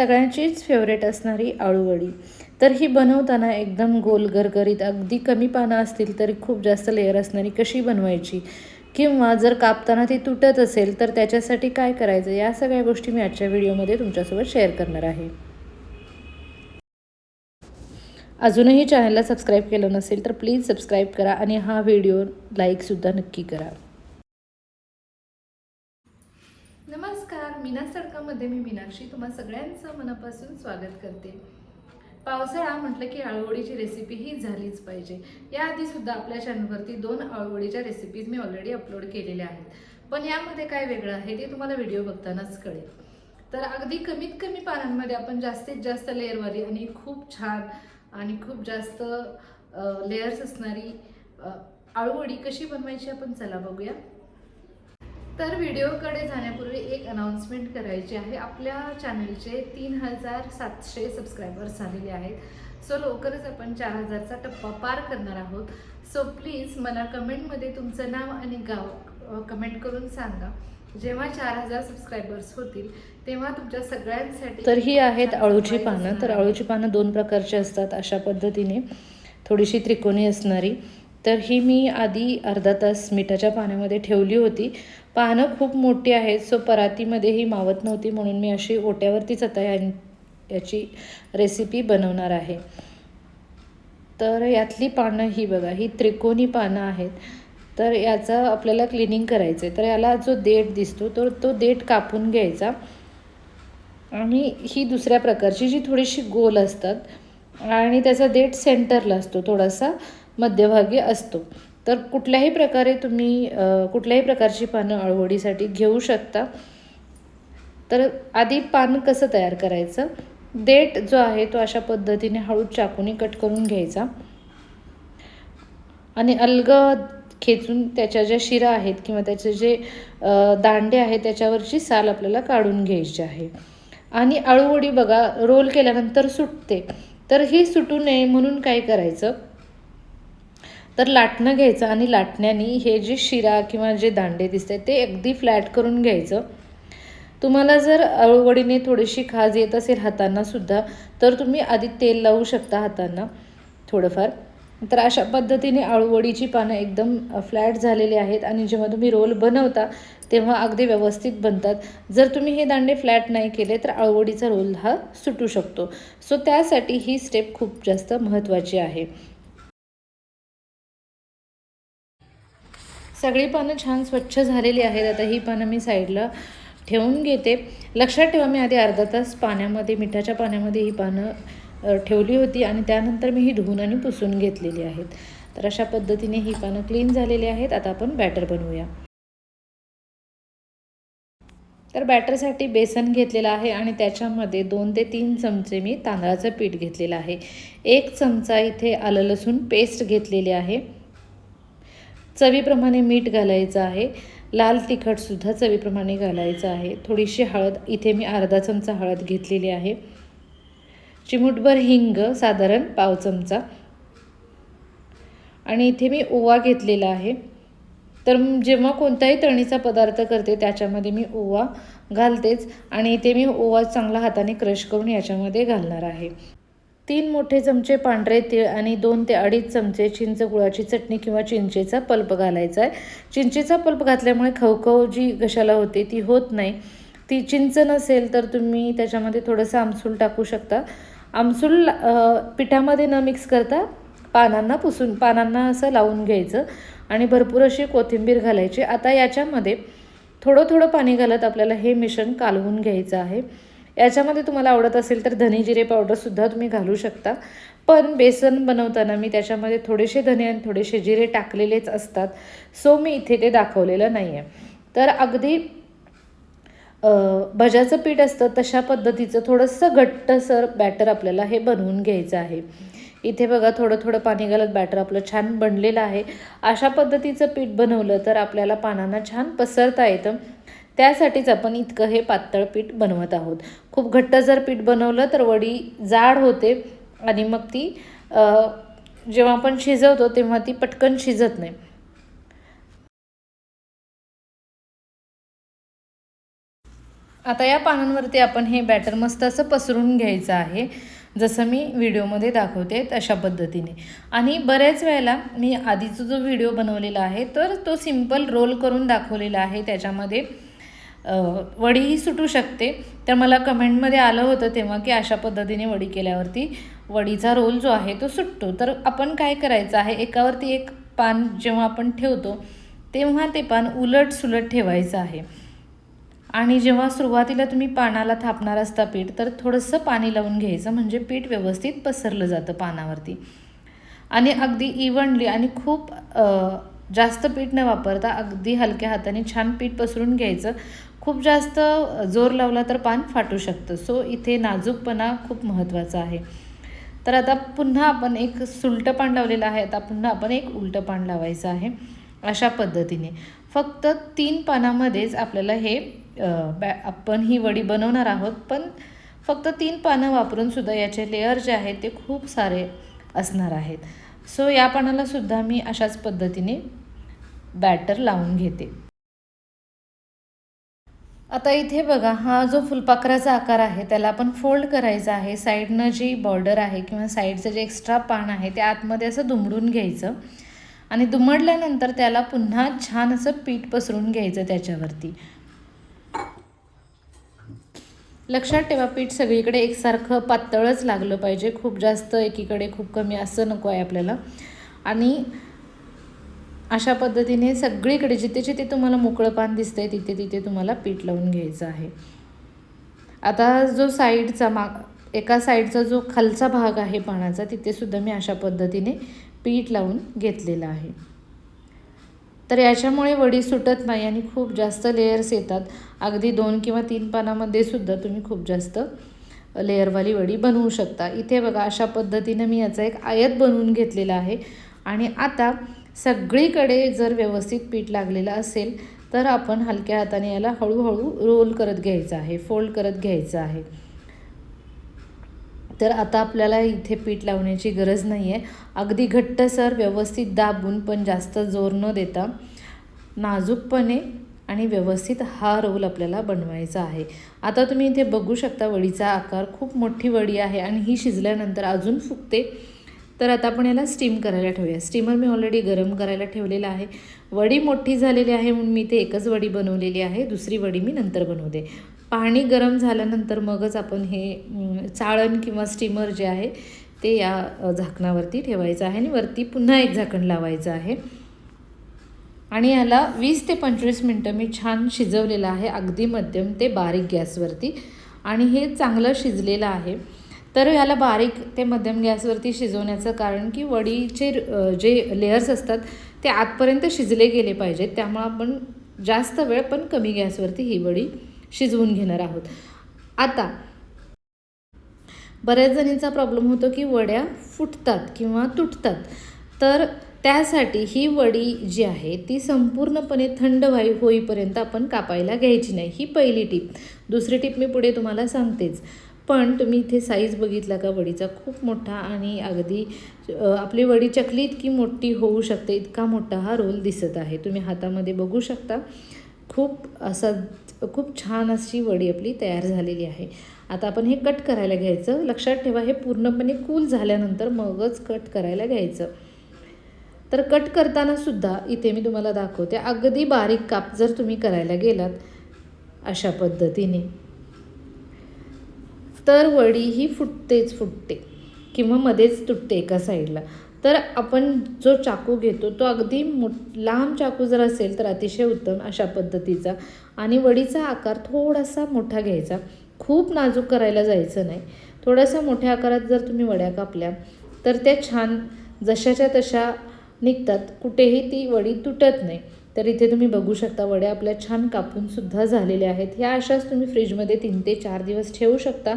सगळ्यांचीच फेवरेट असणारी आळूवडी. तर ही बनवताना एकदम गोल गरगरीत अगदी कमी पानं असतील तरी खूप जास्त लेअर असणारी कशी बनवायची? किंवा जर कापताना ती तुटत असेल तर त्याच्यासाठी काय करायचं? या सगळ्या गोष्टी मी आजच्या व्हिडिओमध्ये तुमच्यासोबत शेअर करणार आहे. अजूनही चॅनलला सबस्क्राईब केलं नसेल तर प्लीज सबस्क्राईब करा आणि हा व्हिडिओ लाईकसुद्धा नक्की करा. मीनास तडकामध्ये मी मीनाक्षी तुम्हा सगळ्यांचं मनापासून स्वागत करते. पावसाळा म्हटलं की आळूवडीची रेसिपी ही झालीच पाहिजे. याआधी सुद्धा आपल्या चॅनलवरती दोन आळूवडीच्या रेसिपीज मी ऑलरेडी अपलोड केलेल्या आहेत. पण यामध्ये काय वेगळं आहे ते तुम्हाला व्हिडिओ बघतानाच कळेल. तर अगदी कमीत कमी पानांमध्ये आपण जास्तीत जास्त लेअरवाली आणि खूप छान आणि खूप जास्त लेअर्स असणारी आळूवडी कशी बनवायची आपण चला बघूया. तर व्हिडिओकडे जाण्यापूर्वी एक अनाउन्समेंट करायची आहे. आपल्या चॅनलचे तीन हजार सातशे सबस्क्रायबर्स झालेले आहेत. सो लवकरच आपण चार हजारचा टप्पा पार करणार आहोत. सो प्लीज मला कमेंटमध्ये तुमचं नाव आणि गाव कमेंट करून सांगा. जेव्हा चार हजार सबस्क्रायबर्स होतील तेव्हा तुमच्या सगळ्यांसाठी तर ही आहेत आळूची पानं. तर आळूची पानं दोन प्रकारची असतात अशा पद्धतीने. थोडीशी त्रिकोणी असणारी. तर ही मी आधी अर्धा तास मिठाच्या पाण्यामध्ये ठेवली होती. पानं खूप मोठी आहेत सो परातीमध्ये ही मावत नव्हती म्हणून मी अशी ओट्यावरतीच आता या याची रेसिपी बनवणार आहे. तर यातली पानं ही बघा ही त्रिकोणी पानं आहेत. तर याचं आपल्याला क्लिनिंग करायचं आहे तर याला जो देठ दिसतो तर तो देठ कापून घ्यायचा. आणि ही दुसऱ्या प्रकारची जी थोडीशी गोल असतात आणि त्याचा देठ सेंटरला असतो थोडासा मध्यभागी असतो. तर कुठल्याही प्रकारे तुम्ही कुठल्याही प्रकारची पानं अळवडीसाठी घेऊ शकता. तर आधी पान कसं तयार करायचं? देठ जो आहे तो अशा पद्धतीने हळू चाकूने कट करून घ्यायचा. आणि अलगद खेचून त्याच्या ज्या शिरा आहेत किंवा त्याचे जे दांडे आहेत त्याच्यावरची साल आपल्याला काढून घ्यायची आहे. आणि अळूवडी बघा रोल केल्यानंतर सुटते. तर ही सुटू नये म्हणून काय करायचं? तर लाटणं घ्यायचं आणि लाटण्याने हे जे शिरा किंवा जे दांडे दिसते ते अगदी फ्लॅट करून घ्यायचं. तुम्हाला जर अळवडीने थोडीशी खाज येत असेल हातांनासुद्धा तर तुम्ही आधी तेल लावू शकता हातांना थोडंफार. तर अशा पद्धतीने अळूवडीची पानं एकदम फ्लॅट झालेली आहेत आणि जेव्हा तुम्ही रोल बनवता तेव्हा अगदी व्यवस्थित बनतात. जर तुम्ही हे दांडे फ्लॅट नाही केले तर आळूवडीचा रोल हा सुटू शकतो. सो त्यासाठी ही स्टेप खूप जास्त महत्त्वाची आहे. सगळी पानं छान स्वच्छ झालेली आहेत. आता ही पानं मी साईडला ठेवून घेते. लक्षात ठेवा मी आधी अर्धा तास पाण्यामध्ये मिठाच्या पाण्यामध्ये ही पानं ठेवली होती आणि त्यानंतर मी ही धुवून आणि पुसून घेतलेली आहेत. तर अशा पद्धतीने ही पानं क्लीन झालेली आहेत. आता आपण बॅटर बनवूया. तर बॅटरसाठी बेसन घेतलेलं आहे आणि त्याच्यामध्ये दोन ते तीन चमचे मी तांदळाचं पीठ घेतलेलं आहे. एक चमचा इथे आलं लसूण पेस्ट घेतलेली आहे. चवीप्रमाणे मीठ घालायचं आहे. लाल तिखटसुद्धा चवीप्रमाणे घालायचं आहे. थोडीशी हळद इथे मी अर्धा चमचा हळद घेतलेली आहे. चिमूटभर हिंग साधारण पाव चमचा. आणि इथे मी ओवा घेतलेला आहे. तर जेव्हा कोणताही तळणीचा पदार्थ करते त्याच्यामध्ये मी ओवा घालतेच आणि इथे मी ओवा चांगला हाताने क्रश करून याच्यामध्ये घालणार आहे. तीन मोठे चमचे पांढरे तीळ आणि दोन ते अडीच चमचे चिंच गुळाची चटणी किंवा चिंचेचा पल्प घालायचा आहे. चिंचेचा पल्प घातल्यामुळे खवखव जी घशाला होते ती होत नाही. ती चिंच नसेल तर तुम्ही त्याच्यामध्ये थोडंसं आमसूल टाकू शकता. आमसूल पिठामध्ये न मिक्स करता पानांना पुसून पानांना असं लावून घ्यायचं आणि भरपूर अशी कोथिंबीर घालायची. आता याच्यामध्ये थोडं थोडं पाणी घालत आपल्याला हे मिश्रण कालवून घ्यायचं आहे. याच्यामध्ये तुम्हाला आवडत असेल तर धने जिरे पावडरसुद्धा तुम्ही घालू शकता. पण बेसन बनवताना मी त्याच्यामध्ये थोडेसे धने आणि थोडेसे जिरे टाकलेलेच असतात. सो मी इथे ते दाखवलेलं नाही आहे तर अगदी भज्याचं पीठ असतं तशा पद्धतीचं थोडंसं घट्टसर बॅटर आपल्याला हे बनवून घ्यायचं आहे. इथे बघा थोडं थोडं पाणी घालत बॅटर आपलं छान बनलेलं आहे. अशा पद्धतीचं पीठ बनवलं तर आपल्याला पानांना छान पसरता येतं. त्यासाठीच आपण इतकं हे पातळ पीठ बनवत आहोत. खूप घट्ट जर पीठ बनवलं तर वडी जाड होते आणि मग ती जेव्हा आपण शिजवतो तेव्हा ती पटकन शिजत नाही. आता या पानांवरती आपण हे बॅटर मस्त असं पसरून घ्यायचं आहे. जसं मी व्हिडिओमध्ये दाखवते तशा पद्धतीने. आणि बऱ्याच वेळेला मी आधीचा जो व्हिडिओ बनवलेला आहे तर तो सिंपल रोल करून दाखवलेला आहे. त्याच्यामध्ये वडीही सुटू शकते. तर मला कमेंटमध्ये आलं होतं तेव्हा की अशा पद्धतीने वडी केल्यावरती वडीचा रोल जो आहे तो सुटतो. तर आपण काय करायचं आहे एकावरती एक पान जेव्हा आपण ठेवतो तेव्हा ते पान उलट सुलट ठेवायचं आहे. आणि जेव्हा सुरुवातीला तुम्ही पानाला थापणार असता पीठ तर थोडंसं पाणी लावून घ्यायचं म्हणजे पीठ व्यवस्थित पसरलं जातं पानावरती. आणि अगदी इव्हनली आणि खूप जास्त पीठ न वापरता अगदी हलक्या हाताने छान पीठ पसरून घ्यायचं. खूप जास्त जोर लावला तर पान फाटू शकतं. सो इथे नाजूकपणा खूप महत्त्वाचा आहे. तर आता पुन्हा आपण एक सुलटं पान लावलेलं आहे. आता पुन्हा आपण एक उलटं पान लावायचं आहे अशा पद्धतीने. फक्त तीन पानामध्येच आपल्याला हे बॅ आपण ही वडी बनवणार आहोत पण फक्त तीन पानं वापरून सुद्धा याचे लेअर जे आहेत ते खूप सारे असणार आहेत. सो या पानाला सुद्धा मी अशाच पद्धतीने बॅटर लावून घेते. आता इथे बघा हा जो फुलपाखराचा आकार आहे त्याला आपण फोल्ड करायचा आहे. साईडनं जी बॉर्डर आहे किंवा साईडचं जे एक्स्ट्रा पान आहे ते आतमध्ये असं दुमडून घ्यायचं. आणि दुमडल्यानंतर त्याला पुन्हा छान असं पीठ पसरून घ्यायचं त्याच्यावरती. लक्षात ठेवा पीठ सगळीकडे एकसारखं पातळच लागलं पाहिजे. खूप जास्त एकीकडे खूप कमी असं नको आहे आपल्याला. आणि अशा पद्धतीने सगळीकडे जिथे जिथे तुम्हाला मोकळं पान दिसतंय तिथे तिथे तुम्हाला पीठ लावून घ्यायचं आहे. आता जो साईडचा माग एका साईडचा जो खालचा भाग आहे पानाचा तिथेसुद्धा मी अशा पद्धतीने पीठ लावून घेतलेलं आहे. तर याच्यामुळे वडी सुटत नाही आणि खूप जास्त लेयर्स येतात. अगदी दोन किंवा तीन पानामध्ये सुद्धा तुम्ही खूप जास्त लेअरवाली वडी बनवू शकता. इथे बघा अशा पद्धतीनं मी याचा एक आयत बनवून घेतलेला आहे. आणि आता सगळीकडे जर व्यवस्थित पीठ लागलेलं असेल तर आपण हलक्या हाताने याला हळूहळू रोल करत घ्यायचं आहे फोल्ड करत घ्यायचं आहे. तर आता आपल्याला इथे पीठ लावण्याची गरज नाही आहे अगदी घट्टसर व्यवस्थित दाबून पण जास्त जोर न देता नाजूकपणे आणि व्यवस्थित हा रोल आपल्याला बनवायचा आहे. आता तुम्ही इथे बघू शकता वडीचा आकार. खूप मोठी वडी आहे आणि ही शिजल्यानंतर अजून फुगते. तर आता आपण याला स्टीम करायला ठेवूया. स्टीमर मी ऑलरेडी गरम करायला ठेवलेला आहे. वडी मोठी झालेली आहे म्हणून मी इथे एकच वडी बनवलेली आहे. दुसरी वडी मी नंतर बनवते. पाणी गरम झाल्यानंतर मगच आपण हे चाळण किंवा स्टीमर जे आहे ते या झाकणावरती ठेवायचं आहे आणि वरती पुन्हा एक झाकण लावायचं आहे. आणि याला वीस ते पंचवीस मिनटं मी छान शिजवलेलं आहे अगदी मध्यम ते बारीक गॅसवरती. आणि हे चांगलं शिजलेलं आहे. तर याला बारीक ते मध्यम गॅसवरती शिजवण्याचं कारण की वडीचे जे लेयर्स असतात ते आतपर्यंत शिजले गेले पाहिजेत. त्यामुळं आपण जास्त वेळ पण कमी गॅसवरती ही वडी शिजवून घेणार आहोत. आता बऱ्याच जणींचा प्रॉब्लेम होतो की वड्या फुटतात किंवा तुटतात. तर त्यासाठी ही वडी जी आहे ती संपूर्णपणे थंड व्हाई होईपर्यंत आपण कापायला घ्यायची नाही. ही पहिली टीप दुसरी टीप मी पुढे तुम्हाला सांगतेच. पण तुम्ही इथे साईज बघितला का? वडीचा खूप मोठा आणि अगदी आपली वडी चकली इतकी मोठी होऊ शकते इतका मोठा हा रोल दिसत आहे. तुम्ही हातामध्ये बघू शकता. खूप असा खूप छान अशी वडी आपली तयार झालेली आहे. आता आपण हे कट करायला घ्यायचं. लक्षात ठेवा हे पूर्णपणे कूल झाल्यानंतर मगच कट करायला घ्यायचं. तर कट करताना सुद्धा इथे मी तुम्हाला दाखवते अगदी बारीक काप जर तुम्ही करायला गेलात अशा पद्धतीने. तर वडी ही फुटतेच फुटते किंवा मध्येच तुटते एका साईडला तर आपण जो चाकू घेतो तो अगदी मो लांब चाकू जर असेल तर अतिशय उत्तम अशा पद्धतीचा. आणि वडीचा आकार थोडासा मोठा घ्यायचा. खूप नाजूक करायला जायचं नाही. थोडासा मोठ्या आकारात जर तुम्ही वड्या कापल्या तर त्या छान जशाच्या तशा निघतात. कुठेही ती वडी तुटत नाही. तर इथे तुम्ही बघू शकता वड्या आपल्या छान कापूनसुद्धा झालेल्या आहेत. ह्या अशाच तुम्ही फ्रीजमध्ये तीन ते चार दिवस ठेवू शकता.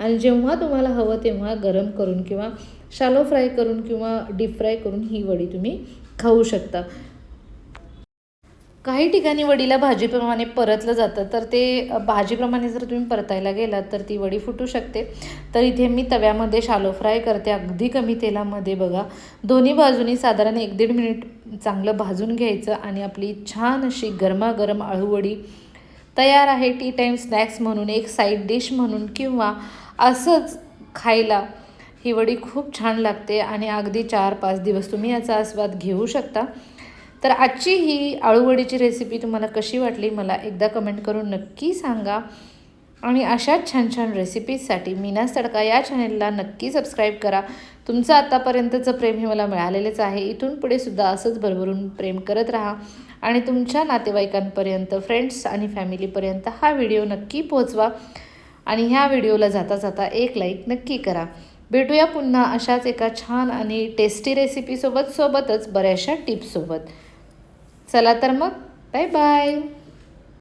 आणि जेव्हा तुम्हाला हवं तेव्हा गरम करून किंवा शालो फ्राय करून किंवा डीप फ्राय करून ही वडी तुम्ही खाऊ शकता. काही ठिकाणी वडीला भाजीप्रमाणे परतलं जातं तर ते भाजीप्रमाणे जर तुम्ही परतायला गेलात तर ती वडी फुटू शकते. तर इथे मी तव्यामध्ये शालो फ्राय करते अगदी कमी तेलामध्ये बघा. दोन्ही बाजूनी साधारण एक दीड मिनिट चांगलं भाजून घ्यायचं आणि आपली छान अशी गरमागरम आळूवडी तयार आहे. टी टाईम स्नॅक्स म्हणून एक साईड डिश म्हणून किंवा असंच खायला ही वडी खूप छान लागते आणि अगदी चार पाच दिवस तुम्ही याचा आस्वाद घेऊ शकता. तर आजची ही आळूवडीची रेसिपी तुम्हाला कशी वाटली मला एकदा कमेंट करून नक्की सांगा. आणि अशाच छान छान रेसिपीजसाठी मीनास तडका या चॅनेलला नक्की सबस्क्राईब करा. तुमचं आतापर्यंतचं प्रेम हे मला मिळालेलंच आहे. इथून पुढे सुद्धा असंच भरभरून प्रेम करत राहा. आणि तुमच्या नातेवाईकांपर्यंत फ्रेंड्स आणि फॅमिलीपर्यंत हा व्हिडिओ नक्की पोहोचवा. आणि ह्या व्हिडिओला जाता जाता एक लाईक नक्की करा. भेटूया पुन्हा अशाच एका छान आणि टेस्टी रेसिपीसोबत सोबतच बऱ्याचशा टिप्ससोबत चला तर मग बाय बाय